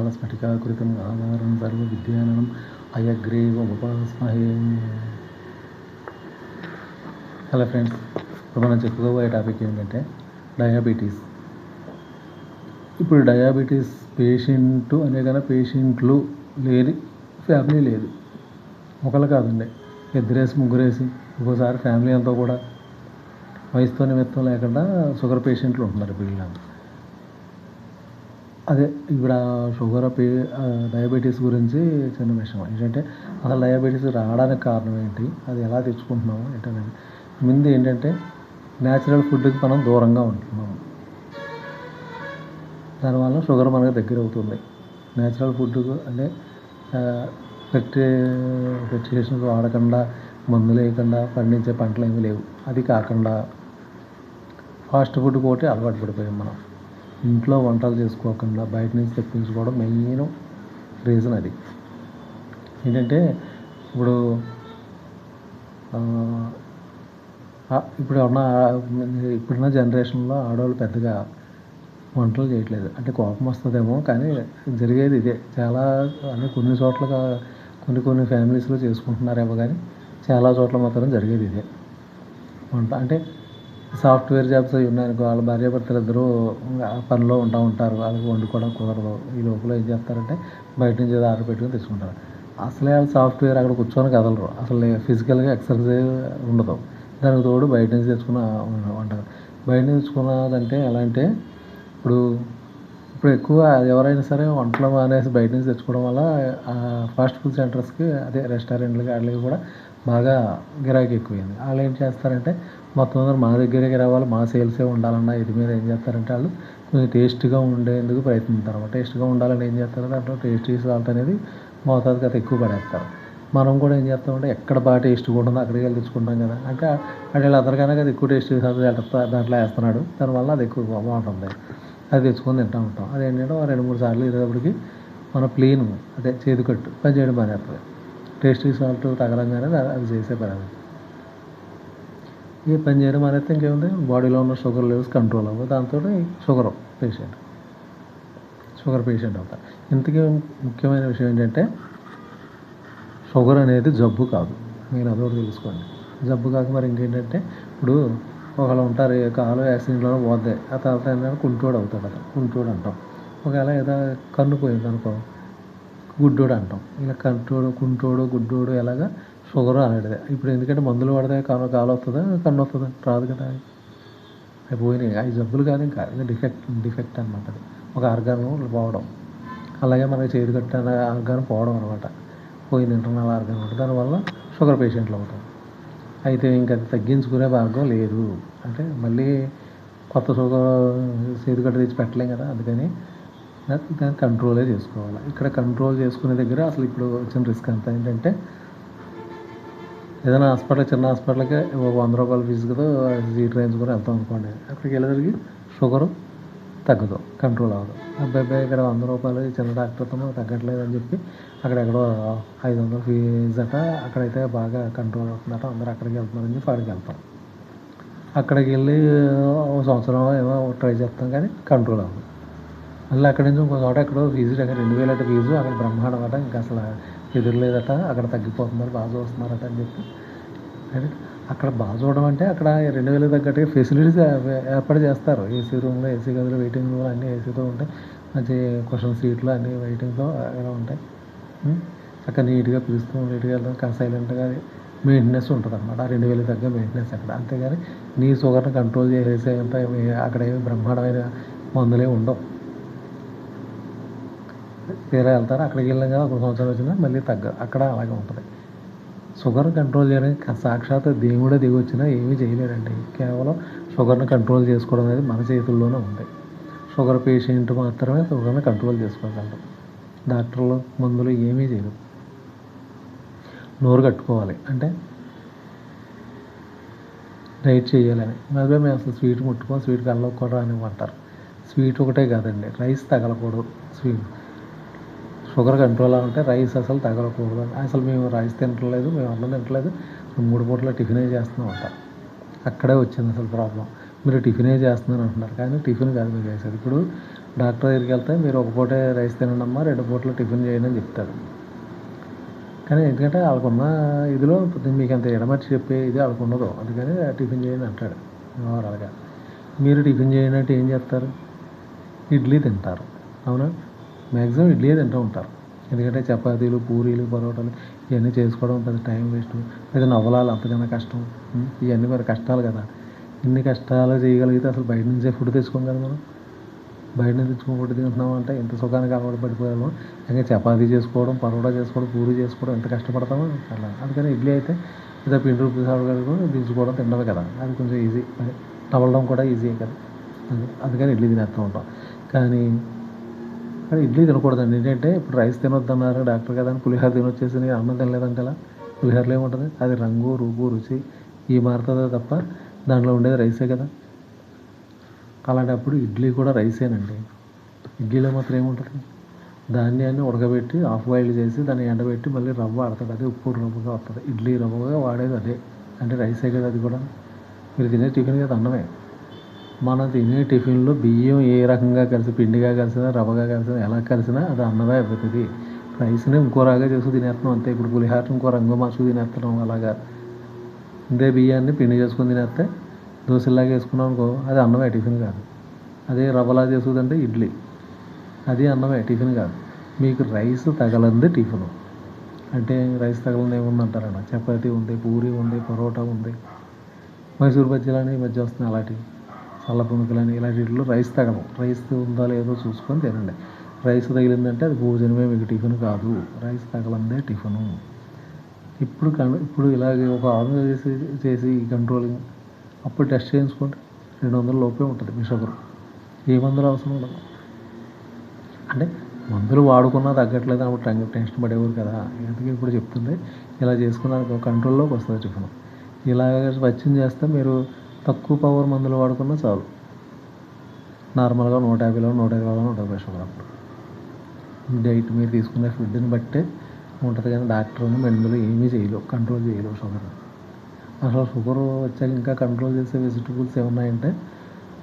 నిర్మలస్ఫటికాకృతం ఆధారం సర్వ విద్యానం అయగ్రీవ hello friends ఇప్పుడు మనం చెప్పుకోబోయే టాపిక్ ఏంటంటే డయాబెటీస్ ఇప్పుడు డయాబెటీస్ పేషెంట్ అనే కన్నా పేషెంట్లు లేని ఫ్యామిలీ లేదు. ఒకళ్ళు కాదండి ఇద్దరేసి ముగ్గురేసి ఒక్కోసారి ఫ్యామిలీ అంతా కూడా వయసుతో నిమిత్తం లేకుండా షుగర్ పేషెంట్లు ఉంటున్నారు పిల్లలు అదే ఇప్పుడు షుగర్ పే డయాబెటీస్ గురించి చిన్న విషయం. ఏంటంటే అసలు డయాబెటీస్ రావడానికి కారణం ఏంటి? అది ఎలా తెచ్చుకుంటున్నాము? ఏంటనేది. ముందు ఏంటంటే న్యాచురల్ ఫుడ్కి మనం దూరంగా ఉంటున్నాము. దానివల్ల షుగర్ మనకు దగ్గర అవుతుంది. న్యాచురల్ ఫుడ్ అంటే పెట్టి వాడకుండా మందులు వేయకుండా పండించే పంటలు ఏమీ లేవు. అది కాకుండా ఫాస్ట్ ఫుడ్ ఒకటి అలవాటు పడిపోయాం మనం. ఇంట్లో వంటలు చేసుకోకుండా బయట నుంచి తెప్పించుకోవడం మెయిన్ రీజన్ అది. ఏంటంటే ఇప్పుడు ఇప్పుడు ఉన్న ఇప్పుడున్న జనరేషన్లో ఆడవాళ్ళు పెద్దగా వంటలు చేయట్లేదు. అంటే కోపం వస్తుందేమో కానీ జరిగేది ఇదే. చాలా అంటే కొన్ని చోట్ల కొన్ని కొన్ని ఫ్యామిలీస్లో చేసుకుంటున్నారేమో కానీ చాలా చోట్ల మాత్రం జరిగేది ఇదే. వంట అంటే సాఫ్ట్వేర్ జాబ్స్ అవి ఉన్నాయనుకో వాళ్ళ భార్యాభర్తలు ఇద్దరూ పనిలో ఉంటా ఉంటారు. వాళ్ళకి వండుకోవడం కుదరదు. ఈ లోపల ఏం చేస్తారంటే బయట నుంచి ఏదో ఆర్డర్ పెట్టుకుని తెచ్చుకుంటారు అసలే వాళ్ళు సాఫ్ట్వేర్ అక్కడ కూర్చొని కదలరు. అసలు ఫిజికల్గా ఎక్సర్సైజ్ ఉండదు. దానికి తోడు బయట నుంచి తెచ్చుకున్న వంట. బయట నుంచి తెచ్చుకున్నదంటే ఎలా అంటే ఇప్పుడు ఇప్పుడు ఎక్కువ ఎవరైనా సరే వంటలు మానేసి బయట నుంచి తెచ్చుకోవడం వల్ల ఫాస్ట్ ఫుడ్ సెంటర్స్కి అదే రెస్టారెంట్లకి వాటికి కూడా బాగా గిరాకీ ఎక్కువైంది వాళ్ళు ఏం చేస్తారంటే మొత్తం అందరూ మా దగ్గరికి రావాలి మా సేల్సే ఉండాలన్న ఇది మీద ఏం చేస్తారంటే వాళ్ళు కొంచెం టేస్ట్గా ఉండేందుకు ప్రయత్నిస్తారు. టేస్ట్గా ఉండాలని ఏం చేస్తారు? దాంట్లో టేస్టీ సాల్ట్ అనేది మోతాదుగా ఎక్కువ పడేస్తారు. మనం కూడా ఏం చేస్తామంటే ఎక్కడ బాగా టేస్ట్గా ఉంటుందో అక్కడికి వెళ్ళి తెచ్చుకుంటాం కదా. అంటే అక్కడ అదరగానే అది ఎక్కువ టేస్ట్ దాంట్లో వేస్తున్నాడు. దానివల్ల అది ఎక్కువ బాగుంటుంది. అది తెచ్చుకొని తింటూ ఉంటాం. అదేంటంటే రెండు మూడు సార్లు ఇదేటప్పటికి మన ప్లేన్ అదే చేతికట్టు పని చేయడం మానేస్తుంది టేస్టీ సాల్ట్ తగలంగానే అది చేసే పని అది. ఈ పని చేయడం అనేది ఇంకేముంది? బాడీలో ఉన్న షుగర్ లెవెల్స్ కంట్రోల్ అవ్వదు దాంతో షుగర్ పేషెంట్ షుగర్ పేషెంట్ అవుతారు ఇంతకీ ముఖ్యమైన విషయం ఏంటంటే షుగర్ అనేది జబ్బు కాదు. మీరు అదొకటి తెలుసుకోండి. జబ్బు కాక మరి ఇంకేంటంటే ఇప్పుడు ఒకళ్ళు ఉంటారు కాలు యాక్సిడెంట్లోనే పోద్ది ఆ తర్వాత ఏంటంటే కుంటోడు అవుతాడు అతను కుంటోడు అంటాం. ఒకవేళ ఏదో కన్ను పోయింది అనుకో గుడ్డోడు అంటాం. ఇలా కంటోడు కుంటోడు గుడ్డోడు ఎలాగా షుగర్ అలాంటిదే ఇప్పుడు ఎందుకంటే మందులు పడితే కన్ను కాలు వస్తుందా కన్ను వస్తుందా? రాదు కదా. అవి పోయినాయి. అవి జబ్బులు కాదు ఇంకా. డిఫెక్ట్ డిఫెక్ట్ అనమాట అది. ఒక ఆర్గాన్ పోవడం. అలాగే మనకి చేతి కట్టిన ఆర్గాన్ పోవడం అనమాట పోయిన ఇంటర్నల్ ఆర్గాన్ ఉంటుంది దానివల్ల షుగర్ పేషెంట్లు అవుతాం అయితే ఇంకా అది తగ్గించుకునే మార్గం లేదు. అంటే మళ్ళీ కొత్త షుగర్ చేతి తెచ్చి పెట్టలేం కదా అందుకని దాన్ని కంట్రోలే చేసుకోవాలి. ఇక్కడ కంట్రోల్ చేసుకునే దగ్గర అసలు ఇప్పుడు వచ్చిన రిస్క్ అంత ఏంటంటే ఏదైనా హాస్పిటల్ చిన్న హాస్పిటల్కి ఒక వంద రూపాయల ఫీజుతో సీట్ రాయించుకొని వెళ్తాం అనుకోండి. అక్కడికి వెళ్ళేసరికి షుగరు తగ్గదు కంట్రోల్ అవ్వదు. అబ్బాయి అబ్బాయి ఇక్కడ వంద రూపాయలు చిన్న డాక్టర్తో తగ్గట్లేదు అని చెప్పి అక్కడెక్కడో ఐదు వందల ఫీజు అట అక్కడైతే బాగా కంట్రోల్ అవుతుందట అందరూ అక్కడికి వెళ్తున్నారని చెప్పి అక్కడికి వెళ్తాం. అక్కడికి వెళ్ళి ఒక సంవత్సరం ఏమో ట్రై చేస్తాం కానీ కంట్రోల్ అవ్వదు. మళ్ళీ అక్కడి నుంచి ఇంకో చోట ఎక్కడో ఫీజు అక్కడ రెండు వేలు అట ఫీజు అక్కడ బ్రహ్మాండం అట ఇంకా అసలు ఎదురులేదట అక్కడ తగ్గిపోతున్నారు బాగా చూస్తున్నారట అని చెప్పి. అక్కడ బాగా చూడడం అంటే అక్కడ రెండు వేలు తగ్గట్టుగా ఫెసిలిటీస్ ఏర్పాటు చేస్తారు. ఏసీ రూమ్లో ఏసీ గదిలో వెయిటింగ్ రూమ్లో అన్నీ ఏసీతో ఉంటాయి. మంచి క్వశ్చన్ సీట్లు అన్నీ వెయిటింగ్తో ఎలా ఉంటాయి. అక్కడ నీట్గా పిలుస్తూ నీట్గా వెళ్తాం. కానీ సైలెంట్గా మెయింటెనెన్స్ ఉంటుంది అనమాట రెండు వేలు తగ్గ మెయింటెనెన్స్ అక్కడ. అంతేగాని నీ షుగర్ని కంట్రోల్ చేసేసే అక్కడ ఏమి బ్రహ్మాండమైన మందులే ఉండవు. తీరా వెళ్తారు? అక్కడికి వెళ్ళాం కదా ఒక సంవత్సరం వచ్చినా మళ్ళీ తగ్గదు. అక్కడ అలాగే ఉంటుంది. షుగర్ కంట్రోల్ చేయడానికి సాక్షాత్ దేవుడే దిగి వచ్చినా ఏమీ చేయలేరండి కేవలం షుగర్ని కంట్రోల్ చేసుకోవడం అనేది మన చేతుల్లోనే ఉంది. షుగర్ పేషెంట్ మాత్రమే షుగర్ని కంట్రోల్ చేసుకోగలరు డాక్టర్లు మందులు ఏమీ చేయరు. నోరు కట్టుకోవాలి. అంటే డైట్ చేయాలని. అదే మేము అసలు స్వీట్ ముట్టుకో స్వీట్ కలవకూడదు అని అంటారు స్వీట్ ఒకటే కాదండి. రైస్ తగలకూడదు. స్వీట్ షుగర్ కంట్రోల్ అంటే రైస్ అసలు తగలకూడదు. అసలు మేము రైస్ తినట్లేదు మేము అన్నం తినట్లేదు. మూడు పూటల టిఫినే చేస్తున్నాం అంట అక్కడే వచ్చింది అసలు ప్రాబ్లం. మీరు టిఫినే చేస్తున్నారు అంటున్నారు. కానీ టిఫిన్ కాదు మీరు చేసేది. ఇప్పుడు డాక్టర్ దగ్గరికి వెళ్తే మీరు ఒక పూటే రైస్ తినండమ్మా రెండు పూటలు టిఫిన్ చేయండి అని చెప్తారు. కానీ ఎందుకంటే వాళ్ళకున్న ఇదిలో మీకు అంత ఎడమర్చి చెప్పే ఇది వాళ్ళకు ఉండదు అందుకని టిఫిన్ చేయండి అంటాడు. ఓవరాల్గా మీరు టిఫిన్ చేయండి అంటే ఏం చేస్తారు? ఇడ్లీ తింటారు. అవునా? మ్యాక్సిమం ఇడ్లీ తింటూ ఉంటారు. ఎందుకంటే చపాతీలు పూరీలు పరోటాలు ఇవన్నీ చేసుకోవడం పెద్ద టైం వేస్ట్. లేదా నవ్వలాలు అంతకన్నా కష్టం. ఇవన్నీ మరి కష్టాలు కదా. ఇన్ని కష్టాలు చేయగలిగితే అసలు బయట నుంచే ఫుడ్ తెచ్చుకోం కదా మనం. బయట నుంచి తెచ్చుకుని ఫుడ్ తింటున్నాం అంటే ఎంత సుఖానికి అలవాటు పడిపోయాము. ఇంకా చపాతీ చేసుకోవడం పరోటా చేసుకోవడం పూరి చేసుకోవడం ఎంత కష్టపడతామో అలా. అందుకని ఇడ్లీ అయితే ఏదో పిండి రూపీస్ ఆడగలుగుతాం దించుకోవడం తినడమే కదా. అది కొంచెం ఈజీ. అది తవలడం కూడా ఈజీ కదా. అందుకని ఇడ్లీ తినేస్తూ ఉంటాం. కానీ కానీ ఇడ్లీ తినకూడదండి. ఏంటంటే ఇప్పుడు రైస్ తినొద్దన్నారు డాక్టర్ కదా అని పులిహోర తినొచ్చేసి అన్నం తినలేదంటే ఎలా పులిహోరలో ఏముంటుంది? అది రంగు రూపు రుచి ఈ మారుతుందో తప్ప దాంట్లో ఉండేది రైసే కదా. అలాంటప్పుడు ఇడ్లీ కూడా రైసేనండి. ఇడ్లీలో మాత్రం ఏముంటుంది? ధాన్యాన్ని ఉడకబెట్టి ఆఫ్ బాయిల్ చేసి దాన్ని ఎండబెట్టి మళ్ళీ రవ్వ ఆడతాడు అదే ఉప్పు రవ్వగా వస్తుంది ఇడ్లీ రవ్వగా వాడేది అదే. అంటే రైసే కదా అది కూడా. మీరు తినే టిఫిన్ కదా అన్నమే. మనం తినే టిఫిన్లో బియ్యం ఏ రకంగా కలిసి పిండిగా కలిసినా రవ్వగా కలిసినా ఎలా కలిసినా అది అన్నమే అవుతుంది రైస్ని ఇంకో రాగా చేసుకు తినేస్తున్నాం అంతే. ఇప్పుడు పులిహార ఇంకో రంగు మార్చుకు తినేస్తున్నాం అలాగా. ఇదే బియ్యాన్ని పిండి చేసుకుని తినేస్తే దోశలాగా వేసుకున్నాం అనుకో అది అన్నమే టిఫిన్ కాదు. అదే రవ్వలా చేసుకుందంటే ఇడ్లీ. అది అన్నమే టిఫిన్ కాదు. మీకు రైస్ తగలంది టిఫిన్. అంటే రైస్ తగలంది ఏముందంటారన్న చపాతీ ఉంది పూరి ఉంది పరోటా ఉంది. మైసూర్ బజ్జీలని ఈ మధ్య వస్తున్నాయి అలాంటివి. చల్ల పునుకులని ఇలాంటిలో రైస్ తగలం రైస్ ఉందా లేదో చూసుకొని తినండి. రైస్ తగిలిందంటే అది భోజనమే మీకు టిఫిన్ కాదు. రైస్ తగలందే టిఫిను. ఇప్పుడు కన్ ఇప్పుడు ఇలాగే ఒక ఆరు చేసి చేసి కంట్రోలింగ్ అప్పుడు టెస్ట్ చేయించుకోండి. రెండు వందల లోపే ఉంటుంది మీ షుగర్. ఏ మందులు అవసరం ఉండదు. అంటే మందులు వాడుకున్నా తగ్గట్లేదు అప్పుడు టెన్షన్ పడేవారు కదా. అందుకే ఇప్పుడు చెప్తుంది ఇలా చేసుకున్న కంట్రోల్లోకి వస్తుంది టిఫిన్. ఇలాగ స్వచ్ఛం చేస్తే మీరు తక్కువ పవర్ మందులు వాడుకున్నా చాలు. నార్మల్గా నూట యాభైలో నూట ఇరవైలో ఉంటుంది షుగర్ అప్పుడు. డైట్ మీరు తీసుకునే ఫుడ్ని బట్టే ఉంటుంది కానీ డాక్టర్ మందులు ఏమీ చేయలేవు కంట్రోల్ చేయలేవు షుగర్. అసలు షుగర్ వచ్చాక ఇంకా కంట్రోల్ చేసే వెజిటబుల్స్ ఏమున్నాయంటే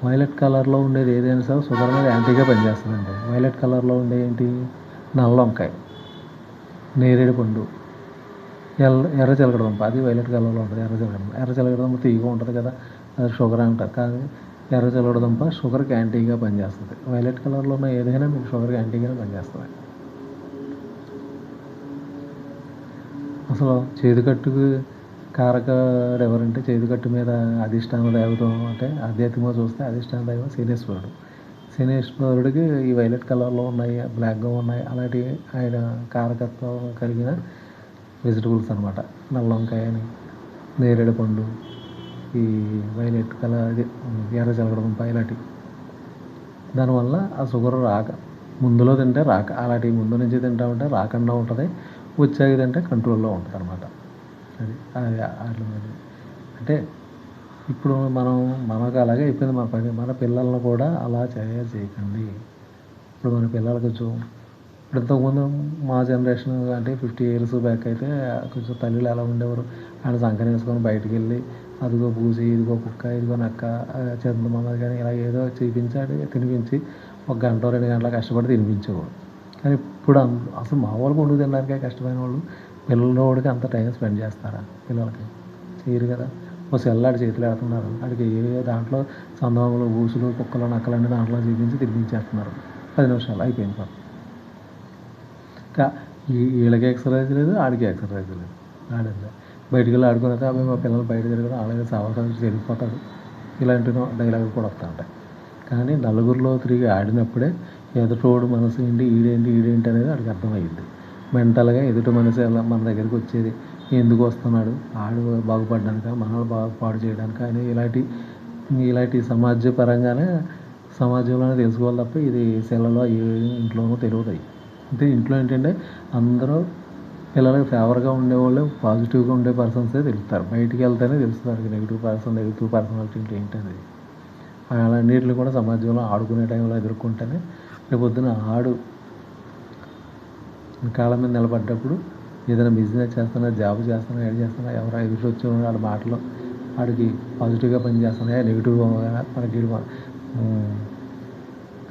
వైలెట్ కలర్లో ఉండేది ఏదైనా సరే షుగర్ మీద యాంటీగా పనిచేస్తుందండి. వైలెట్ కలర్లో ఉండే ఏంటి? నల్ల వంకాయ నేరేడు పండు ఎర్ర ఎర్ర చిలకడదుంప అది వైలెట్ కలర్లో ఉంటుంది ఎర్ర చిలకడదుంప ఎర్ర చిలకడదుంప తీగ ఉంటుంది కదా షుగర్ అంటారు కానీ ఎర్ర చిలకడదుంప షుగర్కి యాంటీగా పనిచేస్తుంది. వైలెట్ కలర్లో ఉన్న ఏదైనా మీకు షుగర్కి యాంటీగానే పనిచేస్తుంది. అసలు చేతికట్టుకు కారకాడు ఎవరంటే చేతికట్టు మీద అధిష్టాన దైవతం అంటే ఆధ్యాత్మికంగా చూస్తే అధిష్టాన దైవం శనేశ్వరుడు. శనేశ్వరుడికి ఈ వైలెట్ కలర్లో ఉన్నాయి బ్లాక్గా ఉన్నాయి. అలాంటి ఆయన కారకత్వం కలిగిన వెజిటబుల్స్ అనమాట నల్ల వంకాయ అని నేరేడు పండు ఈ వైలెట్ కలర్ అది ఎర్ర చలగడం ఇలాంటివి దానివల్ల ఆ షుగర్ రాక ముందులో తింటే రాక అలాంటివి ముందు నుంచి తింటా ఉంటే రాకుండా ఉంటుంది వచ్చాక తింటే కంట్రోల్లో ఉంటుంది అనమాట అది అది అట్లా మరి. అంటే ఇప్పుడు మనం మనకు అలాగే అయిపోయింది మన పని మన పిల్లలను కూడా అలా చేయ చేయకండి. ఇప్పుడు మన పిల్లలు కొంచెం ఇప్పుడు ఇంతకుముందు మా జనరేషన్ అంటే ఫిఫ్టీ ఇయర్స్ బ్యాక్ అయితే కొంచెం తల్లిలు ఎలా ఉండేవారు. ఆయన సంకరించుకొని వేసుకొని బయటికి వెళ్ళి అదిగో పూసి ఇదిగో కుక్క ఇదిగో నక్క ఆ, చందమామ కానీ ఇలా ఏదో చూపించాడు తినిపించి ఒక గంట రెండు గంటల కష్టపడి తినిపించేవాడు. కానీ ఇప్పుడు అసలు మా వాళ్ళకి వండుకు తినడానికే కష్టమైన వాళ్ళు పిల్లలోడికి అంత టైం స్పెండ్ చేస్తారా పిల్లలకి? చేయరు కదా. ఓ సెల్లాడి చేతులు ఆడుతున్నారు వాడికి ఏ దాంట్లో చందమామలు ఊసులు కుక్కలు నక్కలు అన్ని దాంట్లో చూపించి తినిపించేస్తున్నారు. పది నిమిషాలు అయిపోయింది పని. ఇంకా వీళ్ళకి ఎక్సర్సైజ్ లేదు ఆడికి ఎక్సర్సైజ్ లేదు. ఆడింది బయటికి వెళ్ళి ఆడుకుని అబ్బాయి మా పిల్లలు బయట తిరగడం అలాగే సావకాశం జరిగిపోతాడు ఇలాంటి డైలాగులు కూడా వస్తూ ఉంటాయి. కానీ నలుగురిలో తిరిగి ఆడినప్పుడే ఎదుటోడు మనసు ఏంటి ఈడేంటి ఈడేంటి అనేది వాడికి అర్థమయ్యింది మెంటల్గా ఎదుటి మనసు ఎలా మన దగ్గరికి వచ్చేది ఎందుకు వస్తున్నాడు ఆడు బాగుపడడానిక మనల్ని బాగు పాడు చేయడానిక అని ఇలాంటి ఇలాంటి సమాజ పరంగానే సమాజంలోనే తెలుసుకోవాలి తప్ప ఇది సెలలో ఇంట్లోనూ తెలియదు అంటే ఇంట్లో ఏంటంటే అందరూ పిల్లలకి ఫేవర్గా ఉండేవాళ్ళు పాజిటివ్గా ఉండే పర్సన్సే తెలుస్తారు. బయటికి వెళ్తేనే తెలుస్తుంది నెగిటివ్ పర్సన్ నెగిటివ్ పర్సనాలిటీ అంటే ఏంటనేది. అలాంటిట్లు కూడా సమాజంలో ఆడుకునే టైంలో ఎదుర్కొంటేనే రేపు పొద్దున ఆడు కాళ్ళ మీద నిలబడ్డప్పుడు ఏదైనా బిజినెస్ చేస్తున్నా జాబ్ చేస్తున్నా ఏం చేస్తున్నా ఎవరో ఎదురు వచ్చి వాళ్ళ మాటలు వాడికి పాజిటివ్గా పనిచేస్తున్నాయా నెగిటివ్గా మనకి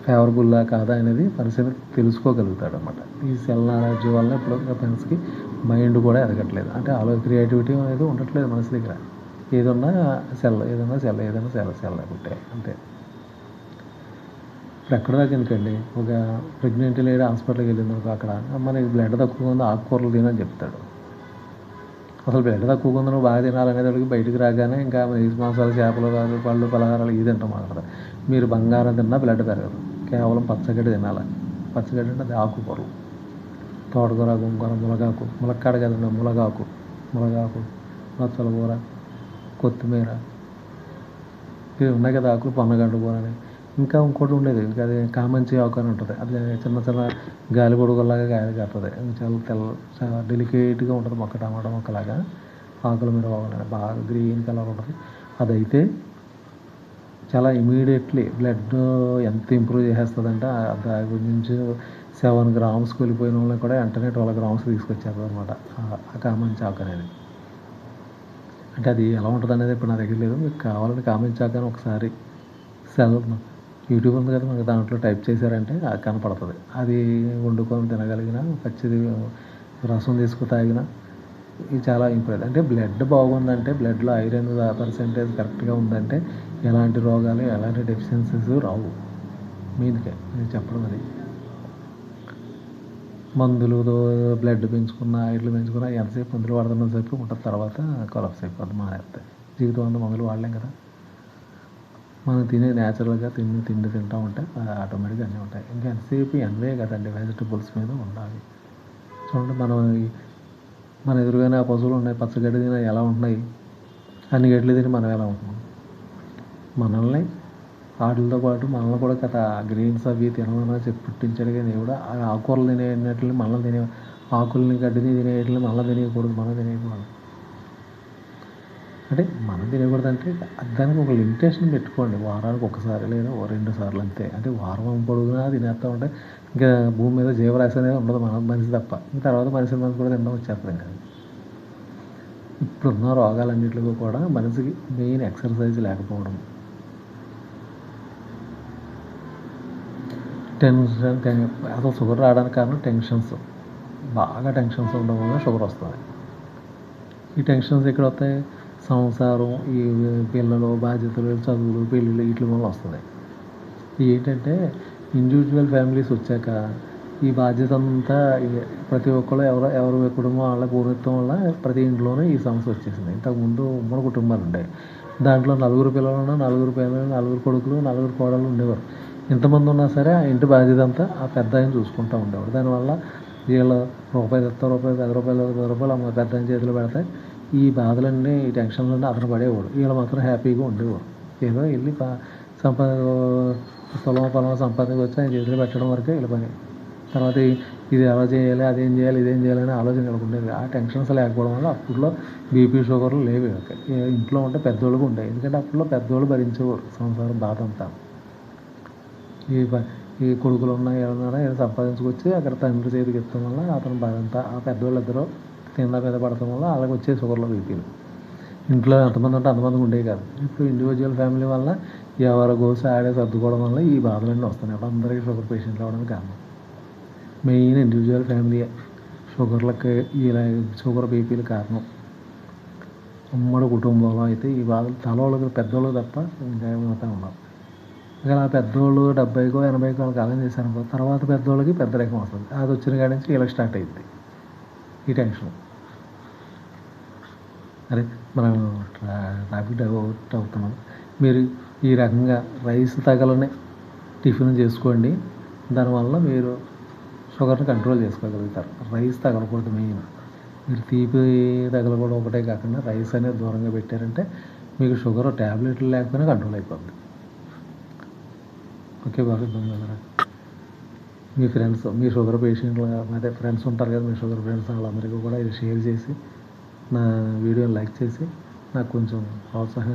ఫేవరబుల్లా కాదా అనేది పరిస్థితి తెలుసుకోగలుగుతాడు అనమాట ఈ సెల్ నాలెడ్జ్ వల్ల ఇప్పుడు ఫ్రెండ్స్కి మైండ్ కూడా ఎదగట్లేదు. అంటే ఆలో క్రియేటివిటీ అనేది ఉండట్లేదు మనసు దగ్గర. ఏదన్నా సెల్ ఏదన్నా సెల్ ఏదైనా సెల్ సెల్ ఒకటే అంతే. ఇప్పుడు ఎక్కడ దాకా ఎందుకండి? ఒక ప్రెగ్నెంట్ లేడీ హాస్పిటల్కి వెళ్ళింది అనుకో అక్కడ మనకి బ్లడ్ తక్కువ ఉంది? ఆకుకూరలు తినని చెప్తాడు. అసలు బ్లడ్ తక్కువ ఉంది? నువ్వు బాగా తినాలనేది వాడికి బయటికి రాగానే ఇంకా మాంసాలు చేపలు కాదు పళ్ళు పలహారాలు ఇది తింటాం మాట్లాడదు మీరు బంగారం తిన్నా బ్లడ్ పెరగదు. కేవలం పచ్చగడ్డి తినాలి. పచ్చగడ్డి అంటే అది ఆకుకూరలు తోటకూర గోంగూర మునగాకు ములక్కాడ కదండి మునగాకు మునగాకు మచ్చల కూర కొత్తిమీర. ఇవి ఉన్నాయి కదా ఆకులు పొన్నగడ్డ కూర అని. ఇంకా ఇంకోటి ఉండేది ఇంకా అది కామంచి ఆకు అని ఉంటుంది. అది చిన్న చిన్న గాలి పొడుగులాగా గాలి కట్టదు చాలా తెల్ల చాలా డెలికేట్గా ఉంటుంది మొక్క టమాటా మొక్కలాగా. ఆకుల మీద బాగుంటుంది బాగా గ్రీన్ కలర్ ఉంటుంది. అదైతే చాలా ఇమీడియట్లీ బ్లడ్ ఎంత ఇంప్రూవ్ చేసేస్తుందంటే ఆ దాని గురించి సెవెన్ గ్రామ్స్ కూలిపోయిన వాళ్ళని కూడా వెంటనే ట్వెల్వ్ గ్రామ్స్ తీసుకొచ్చారు అనమాట ఆ కామన్ చాక్ అనేది. అంటే అది ఎలా ఉంటుంది అనేది ఇప్పుడు నా దగ్గర లేదు. మీకు కావాలంటే కామన్ చాక్ అని ఒకసారి సెల్ యూట్యూబ్ ఉంది కదా మనకి దాంట్లో టైప్ చేశారంటే అది కనపడుతుంది. అది వండుకొని తినగలిగిన పచ్చిది రసం తీసుకు తాగినా ఇది చాలా ఇంపార్టెంట్. అంటే బ్లడ్ బాగుందంటే బ్లడ్లో ఐరన్ పర్సెంటేజ్ కరెక్ట్గా ఉందంటే ఎలాంటి రోగాలు ఎలాంటి డెఫిషియన్సీస్ రావు. మీదికే నేను చెప్పడం అది. మందులు బ్లడ్ పెంచుకున్న ఐడ్లు పెంచుకున్న ఎంతసేపు మందులు వాడుతున్నంతసేపు ఉంటుంది తర్వాత కొలప్స్ అయిపోతుంది మానేస్తాయి జీవితం అంతా మందులు వాడలేం కదా. మనం తినే న్యాచురల్గా తిని తిండి తింటూ ఉంటే ఆటోమేటిక్గా అన్నీ ఉంటాయి. ఇంకా ఎంతసేపు ఎన్వే కదండి వెజిటబుల్స్ మీద ఉండాలి. చూడండి మనం మన ఎదురుగానే ఆ పశువులు ఉన్నాయి పచ్చగడ్డి తిన ఎలా ఉంటున్నాయి? అన్ని గడ్డలు తిని మనం ఎలా ఉంటున్నాం? మనల్ని వాటితో పాటు మనల్ని కూడా కథ గ్రీన్స్ అవి తినమని చెప్పి పుట్టించాడు కానీ దేవుడు ఆకుకూరలు తినేటిని మనల్ని తినే ఆకుల్ని గడ్డిని తినేటిని మనల్ని తినేయకూడదు మనం తినేయకూడదు అంటే మనం తినకూడదు అంటే దానికి ఒక లిమిటేషన్ పెట్టుకోండి వారానికి ఒకసారి లేదా ఓ రెండు సార్లు అంతే. అంటే వారం పొడుగునా తినేస్తూ ఉంటే ఇంకా భూమి మీద జీవరాశి అనేది ఉండదు. మన మనిషి తప్ప. ఇంకా తర్వాత మనిషి మనసు కూడా తినడం వచ్చేస్తుంది ఇంకా ఇప్పుడున్న రోగాలన్నింటిలో కూడా మనిషికి మెయిన్ ఎక్సర్సైజ్ లేకపోవడం. టెన్షన్ అసలు షుగర్ రావడానికి కారణం టెన్షన్స్. బాగా టెన్షన్స్ ఉండడం వల్ల షుగర్ వస్తుంది. ఈ టెన్షన్స్ ఎక్కడ వస్తాయి సంసారం ఈ పిల్లలు బాధ్యతలు చదువులు పెళ్ళిళ్ళు వీటి వల్ల వస్తుంది. ఏంటంటే ఇండివిజువల్ ఫ్యామిలీస్ వచ్చాక ఈ బాధ్యత అంతా ప్రతి ఒక్కరు ఎవరో ఎవరు కుటుంబం వాళ్ళ పూర్వత్వం వల్ల ప్రతి ఇంట్లోనే ఈ సమస్య వచ్చేసింది ఇంతకుముందు ఉమ్మడి కుటుంబాలు ఉండేవి దాంట్లో నలుగురు పిల్లలు నలుగురు పిల్లలు నలుగురు కొడుకులు నలుగురు కోడలు ఉండేవారు ఇంతమంది ఉన్నా సరే ఆ ఇంటి బాధ్యత అంతా ఆ పెద్ద ఆయన చూసుకుంటూ ఉండేవాడు దానివల్ల వీళ్ళు రూపాయి తెస్తా రూపాయి పది రూపాయలు పది రూపాయలు అమ్మ పెద్ద ఆయన చేతిలో పెడితే ఈ బాధలన్నీ ఈ టెన్షన్లన్నీ అతను పడేవాడు వీళ్ళు మాత్రం హ్యాపీగా ఉండేవారు ఏదో వెళ్ళి పా- సంపాద పొలం పొలం వచ్చి ఆయన చేతులు పెట్టడం వరకే వీళ్ళ పని. తర్వాత ఇది ఎలా చేయాలి అదేం చేయాలి ఇదేం చేయాలి అనే ఆలోచన ఉండేది. ఆ టెన్షన్స్ లేకపోవడం వల్ల అప్పట్లో బీపీ షుగర్లు లేవు ఇంట్లో ఉంటే పెద్దోళ్ళకు ఉండేవి. ఎందుకంటే అప్పట్లో పెద్దోళ్ళు భరించేవారు సంసారం బాధ అంతా. ఈ ఈ కొడుకులు ఉన్నా ఏమన్నా ఏదో సంపాదించుకొచ్చి అక్కడ తండ్రి చేతికి ఇస్తాం వల్ల అతను బాధంతా ఆ పెద్దవాళ్ళు ఇద్దరు కింద మీద పడటం వల్ల వాళ్ళకి వచ్చే షుగర్లో బీపీలు ఇంట్లో ఎంతమంది ఉంటే అంతమంది ఉండేవి కాదు. ఇప్పుడు ఇండివిజువల్ ఫ్యామిలీ వల్ల ఎవరి గోస ఆడే సర్దుకోవడం వల్ల ఈ బాధలన్నీ వస్తున్నాయి. అప్పుడు అందరికీ షుగర్ పేషెంట్లు అవ్వడానికి కారణం. మెయిన్ ఇండివిజువల్ ఫ్యామిలీ షుగర్లకి ఇలా షుగర్ బీపీలు కారణం. ఉమ్మడి కుటుంబంలో అయితే ఈ బాధలు తలవాళ్ళకి పెద్దోళ్ళు తప్ప ఇంకా ఏమైతే ఉన్నారు ఇంకా ఆ పెద్దోళ్ళు డెబ్బైకో ఎనభైకో వాళ్ళకి కాలం చేశారు తర్వాత పెద్దోళ్ళకి పెద్ద రకం వస్తుంది. అది వచ్చిన కాడి నుంచి ఇలా స్టార్ట్ అయింది ఈ టెన్షన్ అరే మనం ట్రాఫిక్ డైవర్ట్ అవుతున్నాం. మీరు ఈ రకంగా రైస్ తగలని టిఫిన్ చేసుకోండి. దానివల్ల మీరు షుగర్ని కంట్రోల్ చేసుకోగలుగుతారు. రైస్ తగలకూడదు మెయిన్. మీరు తీపి తగలకూడదు ఒకటే కాకుండా రైస్ అనేది దూరంగా పెట్టారంటే మీకు షుగర్ ట్యాబ్లెట్లు లేకపోయినా కంట్రోల్ అయిపోద్ది. ఓకే బాగా ఇబ్బంది కదా మీ ఫ్రెండ్స్ మీ షుగర్ పేషెంట్లు అదే ఫ్రెండ్స్ ఉంటారు కదా మీ షుగర్ ఫ్రెండ్స్ వాళ్ళందరికీ కూడా ఇది షేర్ చేసి నా వీడియోని లైక్ చేసి నాకు కొంచెం ప్రోత్సాహం